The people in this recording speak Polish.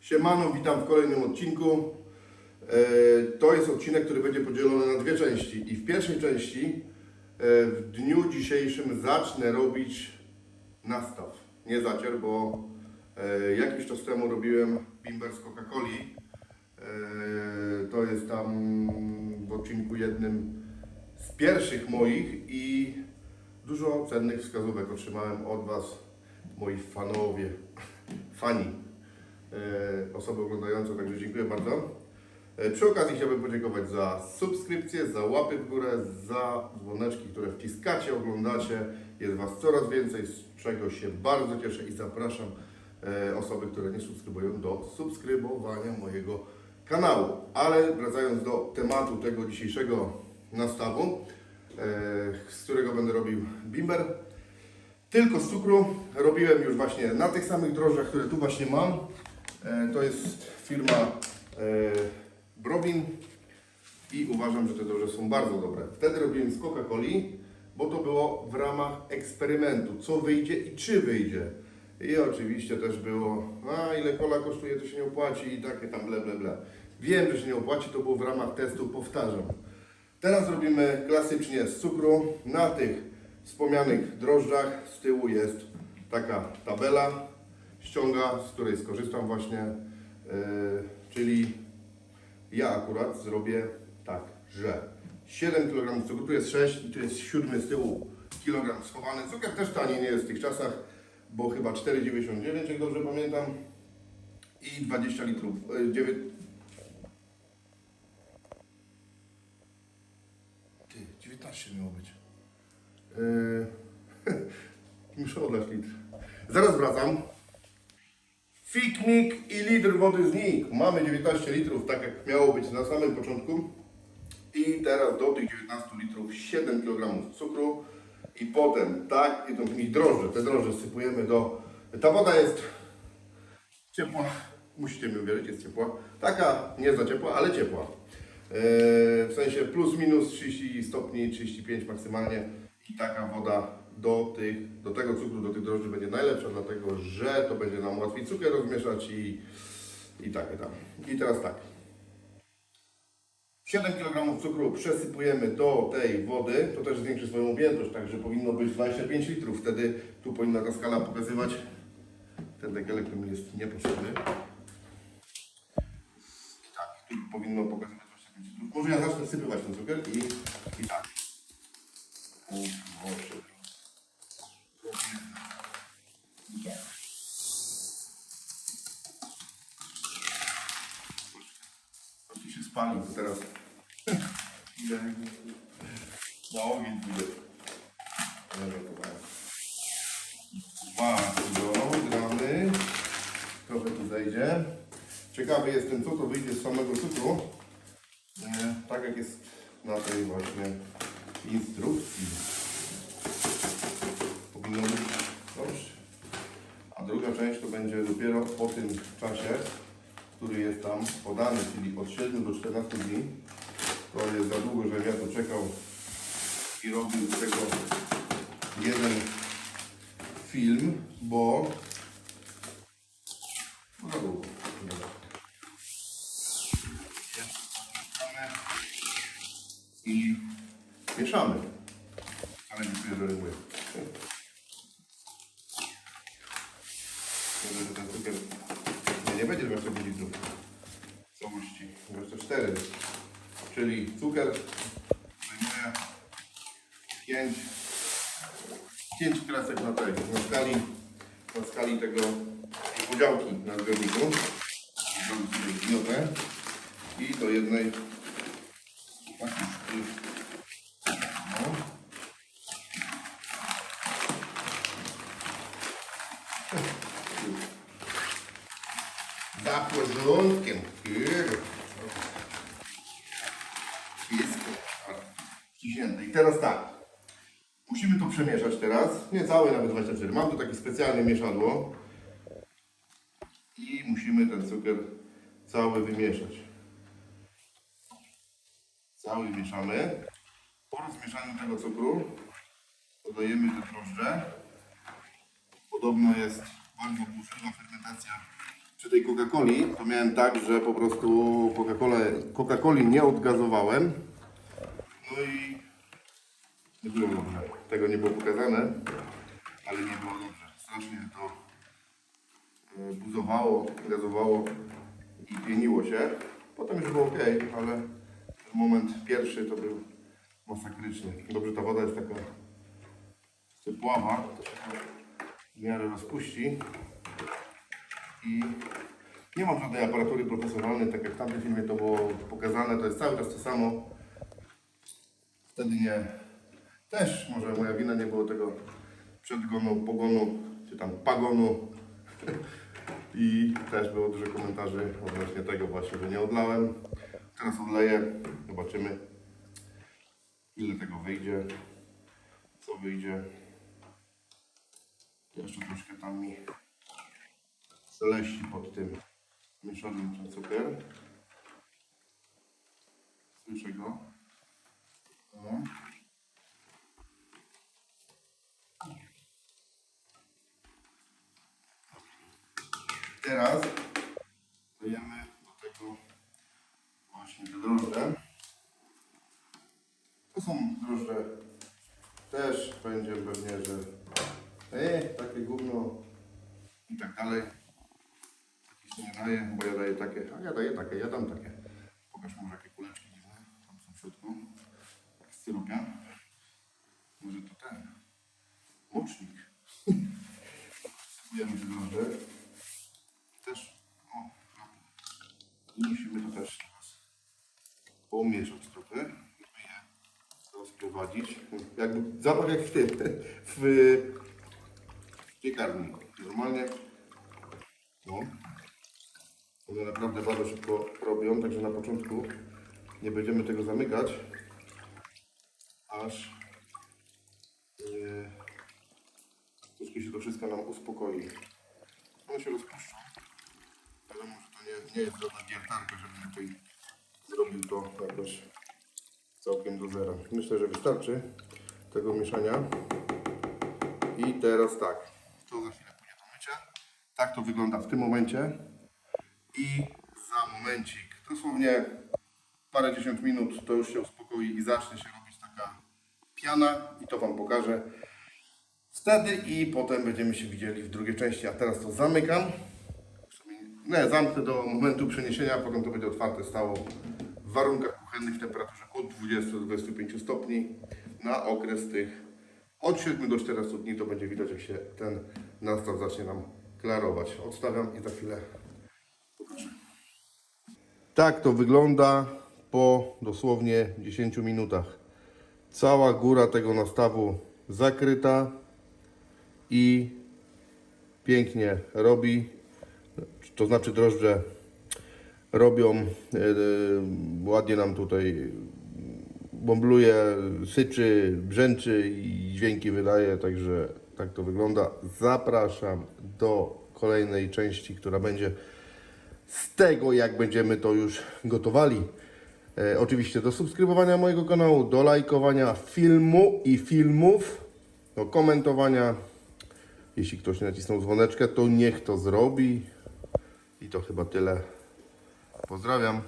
Siemano, witam w kolejnym odcinku. E, To jest odcinek, który będzie podzielony na dwie części. I w pierwszej części e, w dniu dzisiejszym zacznę robić nastaw, nie zacier, bo e, jakiś czas temu robiłem bimber z Coca-Coli. To jest tam w odcinku jednym z pierwszych moich i dużo cennych wskazówek otrzymałem od Was, moi fanowie, fani, osoby oglądające, także dziękuję bardzo. E, Przy okazji chciałbym podziękować za subskrypcje, za łapy w górę, za dzwoneczki, które wciskacie, oglądacie. Jest Was coraz więcej, z czego się bardzo cieszę i zapraszam e, osoby, które nie subskrybują do subskrybowania mojego kanału. Ale wracając do tematu tego dzisiejszego nastawu, e, z którego będę robił bimber. Tylko z cukru robiłem już właśnie na tych samych drożdżach, które tu właśnie mam. E, To jest firma e, Brobin i uważam, że te drożdże są bardzo dobre. Wtedy robiłem z Coca-Coli, bo to było w ramach eksperymentu, co wyjdzie i czy wyjdzie. I oczywiście też było, a ile kola kosztuje, to się nie opłaci i takie tam ble, ble, ble. Wiem, że się nie opłaci, to było w ramach testu, powtarzam. Teraz robimy klasycznie z cukru. Na tych wspomnianych drożdżach z tyłu jest taka tabela ściąga, z której skorzystam właśnie. Yy, czyli ja akurat zrobię tak, że 7 kg cukru, tu jest 6 i tu jest 7 z tyłu kilogram schowany. Cukier też tani nie jest w tych czasach, bo chyba 4,99 jak dobrze pamiętam. I 20 litrów. Yy, 9, Ty, 19 miało być. Yy, muszę odlać litr. Zaraz wracam. Fiknik i litr wody z nich. Mamy 19 litrów, tak jak miało być na samym początku. I teraz do tych 19 litrów 7 kg cukru. I potem, tak, i, to, i drożdże, te drożdże sypujemy do... Ta woda jest ciepła, musicie mi uwierzyć, jest ciepła. Taka nie za ciepła, ale ciepła. Yy, w sensie plus minus 30 stopni, 35 maksymalnie i taka woda do, tych, do tego cukru, do tych drożdży będzie najlepsza, dlatego że to będzie nam łatwiej cukier rozmieszać i, i takie tam. I teraz tak. 7 kg cukru przesypujemy do tej wody, to też zwiększy swoją objętość, także powinno być 25 litrów, wtedy tu powinna ta skala pokazywać. Ten dekielek mi jest niepotrzebny. I tak, tu powinno pokazywać 25 litrów. Może ja zacznę sypywać ten cukier i, i tak. O, Boże. I tak. Troszkę się spalił, to teraz ile na ogień pójdę. Dwa kilogramy. Trochę tu zejdzie. Ciekawy jestem, co to wyjdzie z samego cukru. E, tak jak jest na tej właśnie instrukcji. Powinno być dobrze. A druga część to będzie dopiero po tym czasie, który jest tam podany, czyli od 7 do 14 dni. To jest za długo, żebym ja tu czekał i robił z tego jeden film, bo no za długo. I mieszamy. Ale nie czuję, że rymuję. Może, że ten cukier nie, nie będzie 25 litrów w całości. 24. Czyli cukier zajmuje 5, 5 kresek na tej, na skali, na skali tego podziałki na zbiorniku. I do jednej takiej no. Wszystko. Ściśnięte. I teraz tak. Musimy to przemieszać teraz. Nie całe, nawet 24. Mam tu takie specjalne mieszadło. I musimy ten cukier cały wymieszać. Cały mieszamy. Po rozmieszaniu tego cukru dodajemy te drożdże. Podobno jest bardzo burzliwa fermentacja przy tej Coca-Coli to miałem tak, że po prostu Coca-Coli nie odgazowałem. No i nie było dobrze. Tego nie było pokazane, ale nie było dobrze. Strasznie to e, buzowało, gazowało i pieniło się. Potem już było ok, ale ten moment pierwszy to był masakryczny. Dobrze ta woda jest taka ciepława, to się w miarę rozpuści. I nie mam żadnej aparatury profesjonalnej, tak jak w tamtym filmie to było pokazane, to jest cały czas to samo. Wtedy nie. Też może moja wina nie było tego przedgonu, pogonu, czy tam pagonu. I też było dużo komentarzy odnośnie tego właśnie, że nie odlałem. Teraz odleję, zobaczymy ile tego wyjdzie, co wyjdzie. Jeszcze troszkę tam mi zaleści pod tym mieszanym ten cukier. Słyszę go. No. Teraz dajemy do tego właśnie te drożdże. To są drożdże też będzie pewnie, że e, takie gówno i tak dalej. Nie daje, bo ja daję takie, a ja daję takie, ja dam takie. Pokaż może jakie kuleczki dziwne, tam są w środku. Z syrupia. Może to ten. Mocznik. Wsypujemy te drożdże. Też, o, i musimy to też pomieszać trochę, rozprowadzić. Jakby zapach jak w tym, w piekarni. Normalnie, no, one naprawdę bardzo szybko robią, także na początku nie będziemy tego zamykać, aż yy, troszkę się to wszystko nam uspokoi. One się rozpuszczą. Wiadomo, że to nie, nie jest żadna wiertarka, żebym tutaj zrobił to jakoś całkiem do zera. Myślę, że wystarczy tego mieszania. I teraz tak, to za chwilę pójdzie do mycia. Tak to wygląda w tym momencie. I za momencik, dosłownie parę dziesiąt minut, to już się uspokoi i zacznie się robić taka piana i to Wam pokażę wtedy i potem będziemy się widzieli w drugiej części. A teraz to zamykam. Nie, zamknę do momentu przeniesienia, potem to będzie otwarte stało w warunkach kuchennych w temperaturze od 20 do 25 stopni na okres tych od 7 do 14 dni to będzie widać jak się ten nastaw zacznie nam klarować. Odstawiam i za chwilę. Tak to wygląda po dosłownie 10 minutach. Cała góra tego nastawu zakryta i pięknie robi. To znaczy drożdże robią, e, ładnie nam tutaj bąbluje, syczy, brzęczy i dźwięki wydaje, także tak to wygląda. Zapraszam do kolejnej części, która będzie z tego, jak będziemy to już gotowali. E, oczywiście do subskrybowania mojego kanału, do lajkowania filmu i filmów, do komentowania. Jeśli ktoś nacisnął dzwoneczkę, to niech to zrobi. I to chyba tyle. Pozdrawiam.